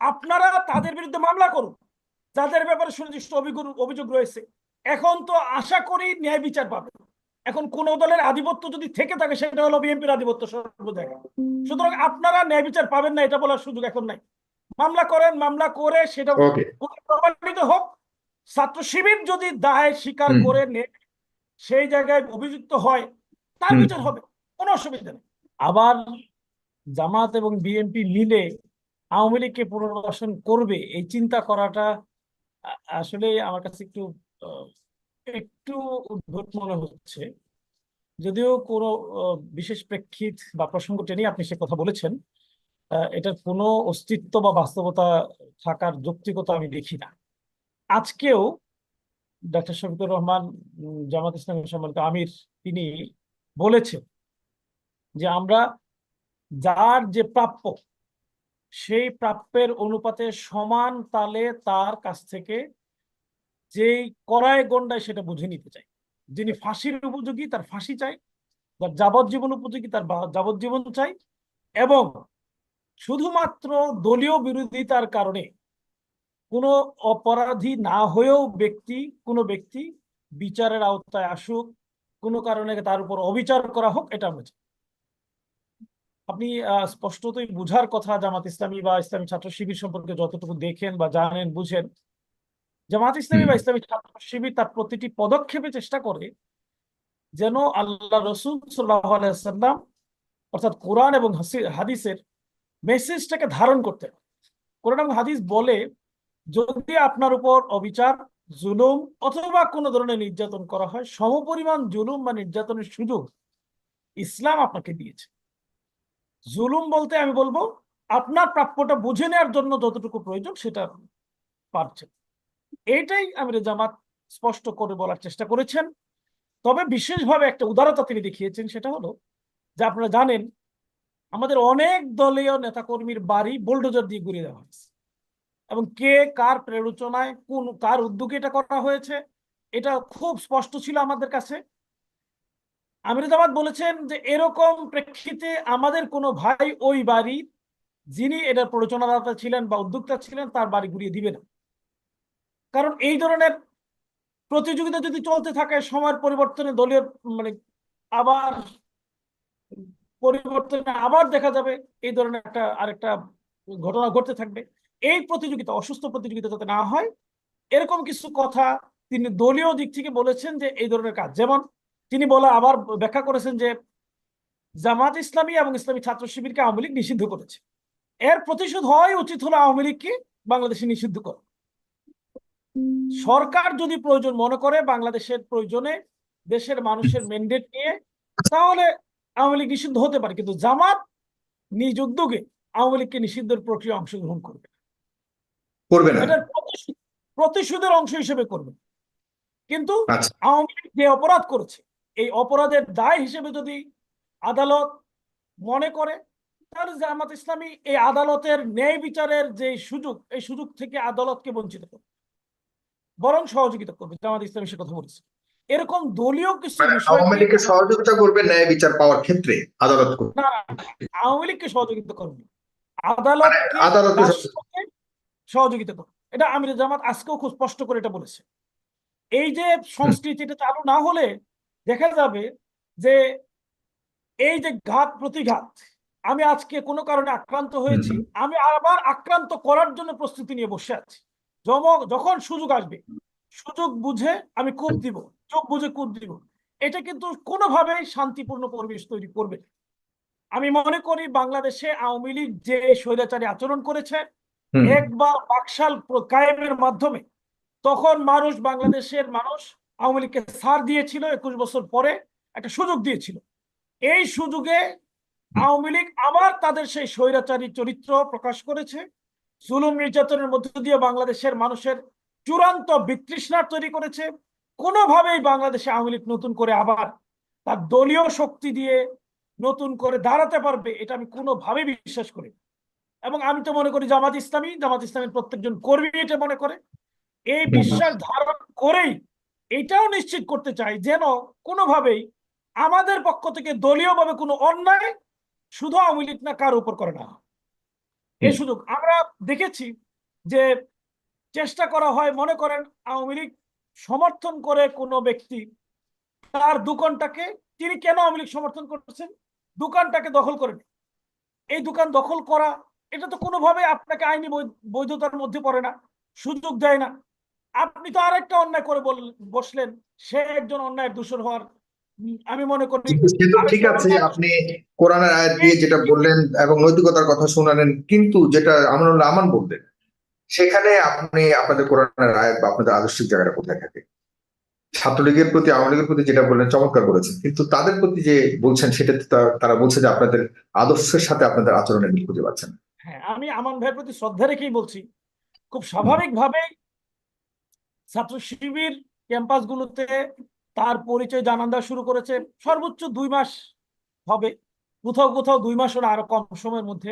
আপনারা তাদের বিরুদ্ধে মামলা করুন। যাদের ব্যাপারে সুনির্দিষ্ট অভিযোগ রয়েছে। এখন তো আশা করি ন্যায় বিচার পাবে। এখন কোন দলের আধিপত্য যদি থেকে থাকে সেটা হলো বিএনপির আধিপত্য সর্ব সুতরাং আপনারা ন্যায় বিচার পাবেন না এটা বলার সুযোগ এখন নাই। মামলা করেন মামলা করে সেটা প্রমাণিত হোক। ছাত্র শিবির যদি দায় স্বীকার করে নে সেই জায়গায় অভিযুক্ত হয় তার বিচার হবে। কোনো অসুবিধা নেই। আবার জামাত এবং বিএনপি মিলে আওয়ামী লীগকে পুনর্বাসন করবে, এই চিন্তা করাটা আসলে আমার কাছে একটু একটু উদ্ভট মনে হচ্ছে। যদিও কোনো বিশেষ প্রেক্ষিত বা প্রসঙ্গ টেনে আপনি সে কথা বলেছেন এটার কোনো অস্তিত্ব বা বাস্তবতা থাকার যৌক্তিকতা আমি দেখি না। আজকেও ডক্টর শফিকুর রহমান জামাত ইসলামের সম্মানিত আমির, তিনি বলেছেন যে আমরা যার যে প্রাপ্য সেই প্রাপ্যের অনুপাতে সমান তালে তার কাছ থেকে যেই করায় গন্ডায় সেটা বুঝে নিতে চাই যিনি ফাঁসির উপযোগী, তার ফাঁসি চাই যার যাবজ্জীবন উপযোগী, তার যাবজ্জীবন চাই এবং শুধুমাত্র দলীয় বিরোধিতার কারণে কোনো অপরাধী না হয়েও ব্যক্তি, কোনো ব্যক্তি বিচারের আওতায় আসুক, কোনো কারণে তার উপর অবিচার করা হোক, এটা আমরা চাই। আপনি আহ, স্পষ্টতই বুঝার কথা জামাত ইসলামী বা ইসলামী ছাত্র শিবির সম্পর্কে যতটুকু দেখেন বা জানেন বুঝেন। জামাত ইসলামী বা ইসলামী ছাত্র শিবির তার প্রতিটি পদক্ষেপে চেষ্টা করে যেন আল্লাহ রসুল সাল্লাহ সাল্লাম অর্থাৎ কোরআন এবং হাদিসের মেসেজটাকে ধারণ করতে পারে। কোরআন এবং হাদিস বলে যদি আপনার উপর অবিচার জুলুম অথবা কোনো ধরনের নির্যাতন করা হয় সমপরিমাণ জুলুম বা নির্যাতনের সুযোগ ইসলাম আপনাকে দিয়েছে। জুলুম বলতে আমি বলব, আপনার প্রাপ্যটা বুঝে নেওয়ার জন্য যতটুকু প্রয়োজন সেটা পারছেন। এইটাই আমির জামাত স্পষ্ট করে বলার চেষ্টা করেছেন। তবে বিশেষভাবে একটা উদারতা তিনি দেখিয়েছেন, সেটা হলো যে আপনারা জানেন, আমাদের অনেক দলীয় নেতাকর্মীর বাড়ি বোল্ডোজার দিয়ে ঘুরিয়ে দেওয়া হয়েছে। এবং কে কার প্রেরোচনায়, কোন, কার উদ্যোগে এটা করা হয়েছে, এটা খুব স্পষ্ট ছিল আমাদের কাছে। আমির বলেছেন যে এরকম প্রেক্ষিতে আমাদের কোনো ভাই ওই বাড়ি, যিনি এটার প্ররোচনাদাতা ছিলেন বা উদ্যোক্তা ছিলেন, তার বাড়ি ঘুরিয়ে দিবে না। কারণ এই ধরনের প্রতিযোগিতা যদি চলতে থাকে, সময়ের পরিবর্তনে দলীয় মানে আবার পরিবর্তনে আবার দেখা যাবে, এই ধরনের একটা আরেকটা ঘটনা ঘটতে থাকবে। এই প্রতিযোগিতা, অসুস্থ প্রতিযোগিতা যাতে না হয়, এরকম কিছু কথা তিনি দলীয় দিক থেকে বলেছেন যে এই ধরনের কাজ। যেমন তিনি বলা আবার ব্যাখ্যা করেছেন যে জামাত ইসলামী এবং ইসলামী ছাত্র শিবিরকে আওয়ামী লীগ নিষিদ্ধ করেছে। এর প্রতিশোধ হওয়াই উচিত হলো আওয়ামী লীগকে বাংলাদেশে নিষিদ্ধ করা। সরকার যদি প্রয়োজন মনে করে বাংলাদেশের প্রয়োজনে দেশের মানুষের ম্যান্ডেট নিয়ে তাহলে আওয়ামী লীগ নিষিদ্ধ হতে পারে কিন্তু জামাত নিজ উদ্যোগে আওয়ামী লীগকে নিষিদ্ধের প্রক্রিয়া অংশগ্রহণ করবে করবে না। এটার প্রতিশোধের অংশ হিসেবে করবে কিন্তু আচ্ছা। আওয়ামী লীগ যে অপরাধ করেছে অপরাধের দায় হিসেবে যদি আদালত মনে করে তাহলে জামাত ইসলামী এই আদালতের ন্যায় বিচারের যে সুযোগ এই সুযোগ থেকে আদালতকে বঞ্চিত করবে। বরং সহযোগিতা করবে জামাত ইসলামী সে কথা বলেছে। এরকম দলীয় কিছু মানে আওয়ামী লীগকে সহযোগিতা করবে ন্যায় বিচার পাওয়ার ক্ষেত্রে আদালত না আওয়ামী লীগকে সহযোগিতা করবে। আদালত আদালতকে রাষ্ট্রকে সহযোগিতা করবে? এটা আমির জামাত আজকেও খুব স্পষ্ট করে এটা বলেছে। এই যে সংস্কৃতি এটা চালু না হলে দেখা যাবে যে এই যে ঘাত প্রতিঘাত আমি আজকে কোনো কারণে আক্রান্ত হয়েছি আমি আবার আক্রান্ত করার জন্য প্রস্তুতি নিয়ে বসে আছি। যখন সুযোগ আসবে সুযোগ বুঝে আমি কূপ দিব চোখ বুঝে কূপ দিব। এটা কিন্তু কোনোভাবেই শান্তিপূর্ণ পরিবেশ তৈরি করবে না। আমি মনে করি বাংলাদেশে আওয়ামী লীগ যে স্বৈরাচারী আচরণ করেছে একবার বাকশাল কায়েমের মাধ্যমে তখন মানুষ বাংলাদেশের মানুষ আওয়ামী লীগকে সার দিয়েছিল একুশ বছর পরে একটা সুযোগ দিয়েছিল। এই সুযোগে আওয়ামী লীগ আবার তাদের সেই স্বৈরাচারী চরিত্র প্রকাশ করেছে। জুলুম নির্যাতনের মধ্য দিয়ে বাংলাদেশের মানুষের চূড়ান্ত বিতৃষ্ণার তৈরি করেছে। কোনোভাবেই বাংলাদেশে আওয়ামী লীগ নতুন করে আবার তার দলীয় শক্তি দিয়ে নতুন করে দাঁড়াতে পারবে এটা আমি কোনোভাবেই বিশ্বাস করি এবং আমি তো মনে করি জামাত ইসলামী জামাত ইসলামের প্রত্যেকজন কর্মী এটা মনে করে। এই বিশ্বাস ধারণ করেই এটাও নিশ্চিত করতে চাই যেন কোনোভাবেই আমাদের পক্ষ থেকে দলীয়ভাবে কোনো অন্যায় শুধু আওয়ামী লীগ না কার উপর করে না হয়। এই সুযোগ আমরা দেখেছি যে চেষ্টা করা হয় মনে করেন আওয়ামী লীগ সমর্থন করে কোনো ব্যক্তি তার দোকানটাকে তিনি কেন আওয়ামী লীগ সমর্থন করছেন? দোকানটাকে দখল করে এই দোকান দখল করা এটা তো কোনোভাবে আপনাকে আইনি বৈধতার মধ্যে পড়ে না সুযোগ দেয় না। আপনি তো আরেকটা অন্যায় করে বসলেন। সে একজন অন্যায়ের দূষণ হওয়ার আমি মনে করি ঠিক আছে আপনি কোরআনের আয়াত দিয়ে যেটা বললেন এবং নৈতিকতার কথা শোনালেন কিন্তু যেটা আমানুল্লাহ আমান বললেন সেখানে আপনি আপনাদের কোরআনের আয়াত বা আপনাদের আদর্শিক জায়গাটা কোথায় থাকে? ছাত্রলীগের প্রতি আওয়ামী লীগের প্রতি যেটা বললেন চমৎকার বলেছেন। কিন্তু তাদের প্রতি যে বলছেন সেটাতে তারা বলছে যে আপনাদের আদর্শের সাথে আপনাদের আচরণের মিল খুঁজে পাচ্ছেন হ্যাঁ আমি আমান ভাইয়ের প্রতি শ্রদ্ধা রেখেই বলছি। খুব স্বাভাবিক স্বাভাবিকভাবেই ছাত্র শিবির ক্যাম্পাসগুলোতে তার পরিচয় জানান দেওয়া শুরু করেছে। সর্বোচ্চ দুই মাস হবে। কোথাও কোথাও দুই মাস ওরা আরও কম সময়ের মধ্যে।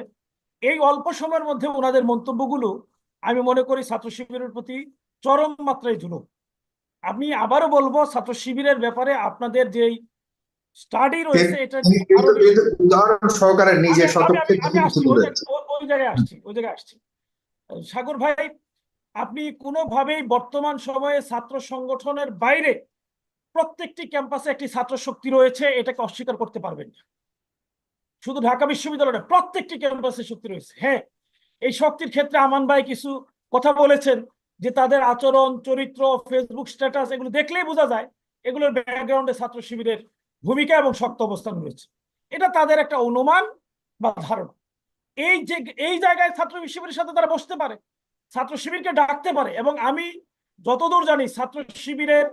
এই অল্প সময়ের মধ্যে ওনাদের মন্তব্যগুলো আমি মনে করি ছাত্র শিবিরের প্রতি চরম মাত্রায় জুলুম আমি আবারও বলব ছাত্র শিবিরের ব্যাপারে আপনাদের যেই স্টাডি রয়েছে এটা উদাহরণ সহকারে নিজে। জায়গায়- ওই- ওই জায়গায় আসছি ওই জায়গায় আসছি। সাগর ভাই আপনি কোনোভাবেই বর্তমান সময়ে ছাত্র সংগঠনের বাইরে প্রত্যেকটি ক্যাম্পাসে একটি ছাত্র শক্তি রয়েছে, এটাকে অস্বীকার করতে পারবেন না। শুধু ঢাকা বিশ্ববিদ্যালয়ে প্রত্যেকটি ক্যাম্পাসে শক্তি রয়েছে। হ্যাঁ এই শক্তির ক্ষেত্রে আমান ভাই কিছু কথা বলেছেন যে তাদের আচরণ, চরিত্র ফেসবুক স্ট্যাটাস এগুলো দেখলেই বোঝা যায়, এগুলোর ব্যাকগ্রাউন্ডে ছাত্র শিবিরের ভূমিকা এবং শক্ত অবস্থান রয়েছে। এটা তাদের একটা অনুমান বা ধারণা। এই যে, এই জায়গায় ছাত্র শিবিরের সাথে তারা বসতে পারে ছাত্র শিবিরকে ডাকতে পারে এবং আমি যতদূর জানি ছাত্র শিবিরের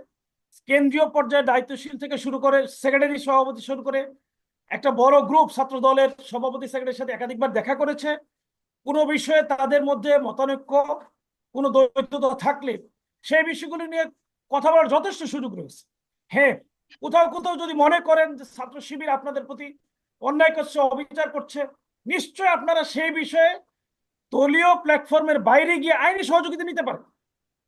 কেন্দ্রীয় পর্যায়ে দায়িত্বশীল থেকে শুরু করে সেক্রেটারি সভাপতি শুরু করে একটা বড় গ্রুপ ছাত্র দলের সভাপতি সেক্রেটারির সাথে একাধিকবার দেখা করেছে। কোনো বিষয়ে তাদের মধ্যে মতানৈক্য, কোনো দ্বৈততা থাকলে সেই বিষয়গুলি নিয়ে কথা বলার যথেষ্ট সুযোগ রয়েছে। হ্যাঁ কোথাও কোথাও যদি মনে করেন যে ছাত্র শিবির আপনাদের প্রতি অন্যায় করছে, অবিচার করছে নিশ্চয় আপনারা সেই বিষয়ে দলীয় প্ল্যাটফর্মের বাইরে গিয়ে আইনি সহযোগিতা নিতে পারেন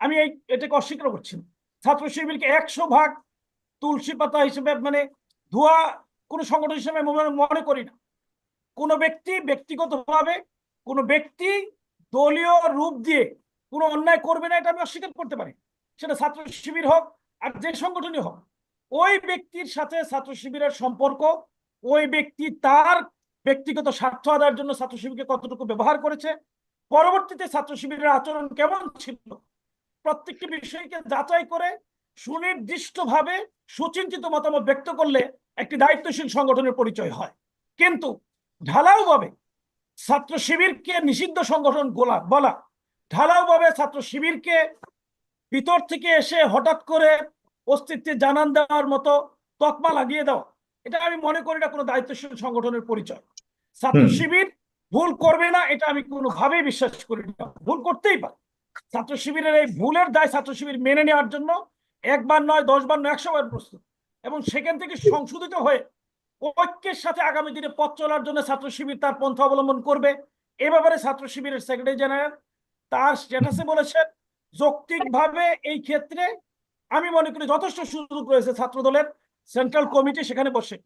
আমি এই, এটাকে অস্বীকার করছি না। ছাত্র শিবিরকে একশো ভাগ তুলসী পাতা হিসেবে মানে ধোয়া কোনো সংগঠন হিসেবে মনে করি না। কোনো ব্যক্তি ব্যক্তিগতভাবে কোনো ব্যক্তি দলীয় রূপ দিয়ে কোনো অন্যায় করবে না, এটা আমি অস্বীকার করতে পারি। সেটা ছাত্র শিবির হোক আর যে সংগঠনই হোক, ওই ব্যক্তির সাথে ছাত্র শিবিরের সম্পর্ক, ওই ব্যক্তি তার ব্যক্তিগত স্বার্থ আদায়ের জন্য ছাত্র শিবিরকে কতটুকু ব্যবহার করেছে পরবর্তীতে ছাত্র শিবিরের আচরণ কেমন ছিল? প্রত্যেকটি বিষয়কে যাচাই করে সুনির্দিষ্টভাবে সুচিন্তিত মতামত ব্যক্ত করলে একটি দায়িত্বশীল সংগঠনের পরিচয় হয়। কিন্তু ঢালাওভাবে ছাত্র শিবিরকে নিষিদ্ধ সংগঠন গোলা বলা ঢালাওভাবে ছাত্র শিবিরকে ভিতর থেকে এসে হঠাৎ করে অস্তিত্বে জানান দেওয়ার মতো তকমা লাগিয়ে দেওয়া এটা আমি মনে করি না কোনো দায়িত্বশীল সংগঠনের পরিচয়। ছাত্র শিবির ভুল করবে না, এটা আমি কোনোভাবেই বিশ্বাস করি না। ভুল করতেই পারে। ছাত্র শিবিরের এই ভুলের দায় ছাত্র শিবির মেনে নেওয়ার জন্য একবার নয়, দশবার নয়, একশো বার প্রস্তুত। এবং সেখান থেকে সংশোধিত হয়ে ঐক্যের সাথে আগামী দিনে পথ চলার জন্য ছাত্র শিবির তার পন্থা অবলম্বন করবে। এ ব্যাপারে ছাত্র শিবিরের সেক্রেটারি জেনারেল তার স্ট্যাটাসে বলেছেন, যৌক্তিকভাবে এই ক্ষেত্রে আমি মনে করি যথেষ্ট সুযোগ রয়েছে ছাত্র দলের সেন্ট্রাল কমিটি সেখানে বসে।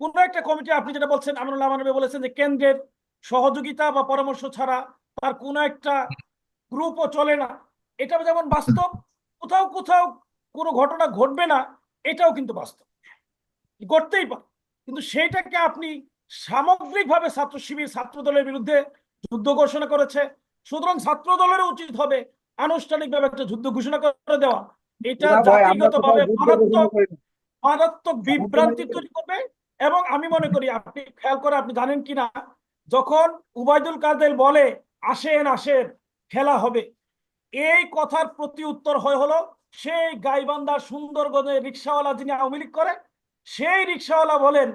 কোন একটা কমিটি, আপনি যেটা বলছেন আমরুল্লাহ মানবে বলেছেন যে কেন্দ্রের সহযোগিতা বা পরামর্শ ছাড়া তার কোনো একটা গ্রুপও চলে না। এটা যেমন বাস্তব কোথাও কোথাও কোনো ঘটনা ঘটবে না এটাও কিন্তু বাস্তব। ঘটতেই পারে। কিন্তু সেইটাকে আপনি সামগ্রিকভাবে ছাত্র শিবির ছাত্র দলের বিরুদ্ধে যুদ্ধ ঘোষণা করেছে। সুতরাং ছাত্র দলের উচিত হবে আনুষ্ঠানিকভাবে একটা যুদ্ধ ঘোষণা করে দেওয়া। এটা জাতিগতভাবে মারাত্মক। মারাত্মক বিভ্রান্তি তৈরি করবে। এবং আমি মনে করি আপনি খেয়াল করে আপনি জানেন কিনা যখন উবাইদুল কাদের বলে আসেন আসেন খেলা হবে। এই কথার প্রতি উত্তর হয় হলো সেই গাইবান্ধার সুন্দরগঞ্জে রিক্সাওয়ালা যিনি আওয়ামী লীগ করে সেই রিক্সাওয়ালা বলেন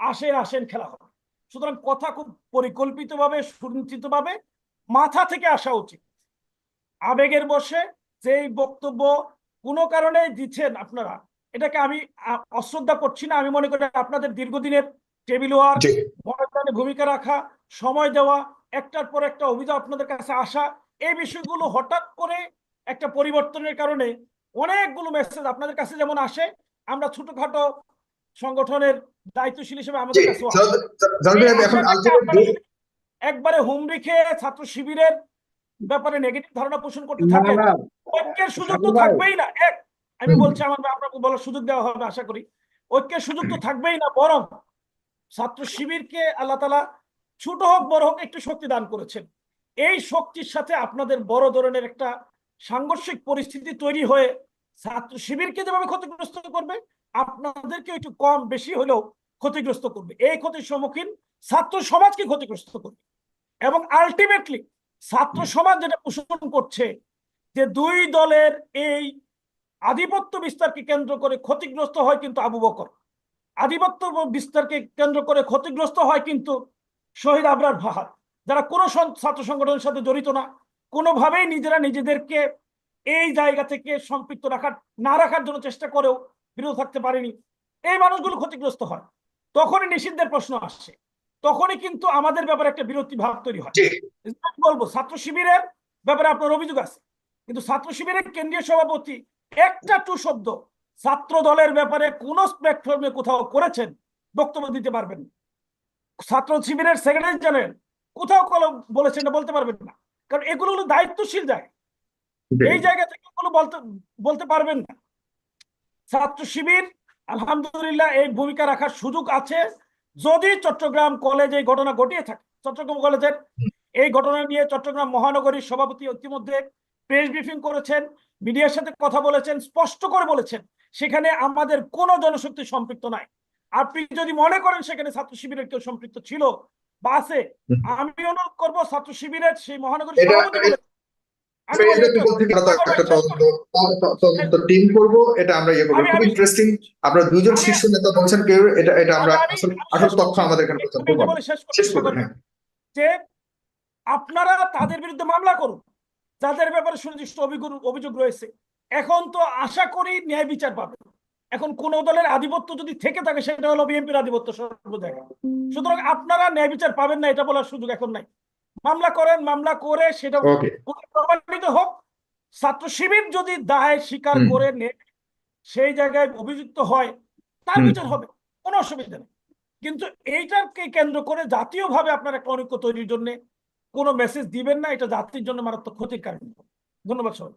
আসেন আসেন খেলা হবে। সুতরাং কথা খুব পরিকল্পিতভাবে সুনিশ্চিতভাবে মাথা থেকে আসা উচিত। আবেগের বসে যেই বক্তব্য কোনো কারণে দিচ্ছেন আপনারা এটাকে আমি অশ্রদ্ধা করছি না। আমি মনে করি আপনাদের দীর্ঘদিনের টেবিল ওয়ার্ক জি। মহাদানে ভূমিকা রাখা সময় দেওয়া একটার পর একটা অভিযোগ আপনাদের কাছে আসা এই বিষয়গুলো হঠাৎ করে একটা পরিবর্তনের কারণে অনেকগুলো মেসেজ আপনাদের কাছে যেমন আসে আমরা ছোটখাটো সংগঠনের দায়িত্বশীল হিসেবে আমাদের কাছে একবারে হুমড়ি খেয়ে ছাত্র শিবিরের ব্যাপারে নেগেটিভ ধারণা পোষণ করতে না ঐক্যের সুযোগ তো থাকবেই না। এক আমি বলছি আমার আপনাকে বলার সুযোগ দেওয়া হবে আশা করি। ঐক্যের সুযোগ তো থাকবেই না বরং ছাত্র শিবিরকে আল্লাহ তালা ছোট হোক, বড় হোক, একটু শক্তি দান করেছেন। এই শক্তির সাথে আপনাদের বড় ধরনের একটা সাংঘর্ষিক পরিস্থিতি তৈরি হয়ে ছাত্র শিবিরকে যেভাবে ক্ষতিগ্রস্ত করবে আপনাদেরকে একটু কম বেশি হলেও ক্ষতিগ্রস্ত করবে। এই ক্ষতির সম্মুখীন ছাত্র সমাজকে ক্ষতিগ্রস্ত করবে। এবং আলটিমেটলি ছাত্র সমাজ যেটা পোষণ করছে যে দুই দলের এই আধিপত্য বিস্তারকে কেন্দ্র করে ক্ষতিগ্রস্ত হয় কিন্তু আবু বকর। আধিপত্য বিস্তারকে কেন্দ্র করে ক্ষতিগ্রস্ত হয় কিন্তু শহীদ আবরার ফাহাদ যারা কোনো ছাত্র সংগঠনের সাথে জড়িত না কোনোভাবেই নিজেরা নিজেদেরকে এই জায়গা থেকে সম্পৃক্ত রাখার না রাখার জন্য চেষ্টা করেও বিরত থাকতে পারেনি। এই মানুষগুলো ক্ষতিগ্রস্ত হয়। তখনই নিষিদ্ধের প্রশ্ন আসছে তখনই কিন্তু আমাদের ব্যাপারে একটা বিরতি ভাব তৈরি হয়। বলব ছাত্র শিবিরের ব্যাপারে আপনার অভিযোগ আছে। কিন্তু ছাত্র শিবিরের কেন্দ্রীয় সভাপতি একটা টু শব্দ ছাত্র দলের ব্যাপারে কোন প্ল্যাটফর্মে কোথাও করেছেন? বক্তব্য দিতে পারবেন ছাত্র শিবিরের সেক্রেটারি জেনারেল কোথাও কোনো বলেছেন না বলতে পারবেন না। কারণ এগুলো হলো দায়িত্বশীল জায়গা। এই জায়গা থেকে কোনো বলতে বলতে পারবেন না। ছাত্র শিবির আলহামদুলিল্লাহ এই ভূমিকা রাখার সুযোগ আছে। যদি চট্টগ্রাম কলেজে এই ঘটনা ঘটিয়ে থাকে চট্টগ্রাম কলেজের এই ঘটনা নিয়ে চট্টগ্রাম মহানগরীর সভাপতি ইতিমধ্যে প্রেস ব্রিফিং করেছেন মিডিয়ার সাথে কথা বলেছেন স্পষ্ট করে বলেছেন। সেখানে আমাদের কোনো জনশক্তি সম্পৃক্ত নাই। আপনি যদি মনে করেন সেখানে ছাত্র শিবিরের কেউ সম্পৃক্ত ছিল বা আছে আমি অনুরোধ করব ছাত্র শিবিরের সেই মহানগরী টিম করব এটা আমরা ইয়ে করব। খুব ইন্টারেস্টিং আপনারা দুজন শীর্ষ নেতা বলছেন কেউ এটা এটা আমরা আসল আমি আসল শেষ তথ্য আমাদের এখানে প্রচার এটা শেষ করছি, শেষ করবেন হ্যাঁ। যে আপনারা তাদের বিরুদ্ধে মামলা করুন। যাদের ব্যাপারে সুনির্দিষ্ট অভিযোগ অভিযোগ রয়েছে। এখন তো আশা করি ন্যায় বিচার পাবে। এখন কোন দলের আধিপত্য যদি থেকে থাকে সেটা হলো বিএনপির আধিপত্য সর্ব জায়গায় সুতরাং আপনারা ন্যায় বিচার পাবেন না এটা বলার সুযোগ এখন নাই। মামলা করেন মামলা করে সেটা প্রমাণিত হোক। ছাত্র শিবির যদি দায় স্বীকার করে নেয় সেই জায়গায় অভিযুক্ত হয় তার বিচার হবে কোনো অসুবিধা নেই। কিন্তু এইটাকে কেন্দ্র করে জাতীয়ভাবে আপনার একটা অনৈক্য তৈরির জন্য কোনো মেসেজ দিবেন না এটা জাতির জন্য মারাত্মক ক্ষতির কারণ। ধন্যবাদ সবাই